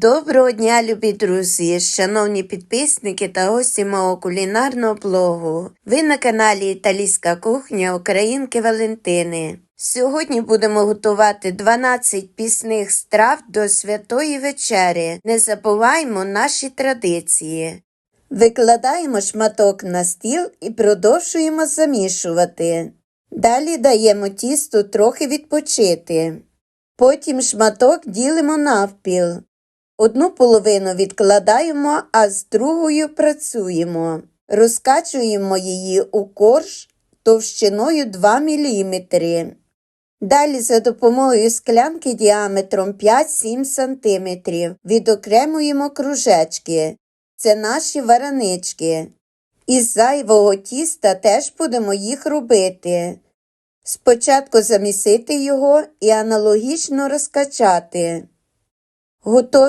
Доброго дня, любі друзі, шановні підписники та гості мого кулінарного блогу. Ви на каналі Італійська кухня Українки Валентини. Сьогодні будемо готувати 12 пісних страв до святої вечері. Не забуваймо наші традиції. Викладаємо шматок на стіл і продовжуємо замішувати. Далі даємо тісту трохи відпочити. Потім шматок ділимо навпіл. Одну половину відкладаємо, а з другою працюємо. Розкачуємо її у корж товщиною 2 мм. Далі за допомогою склянки діаметром 5-7 см відокремуємо кружечки. Це наші варанички. Із зайвого тіста теж будемо їх робити. Спочатку замісити його і аналогічно розкачати. Готові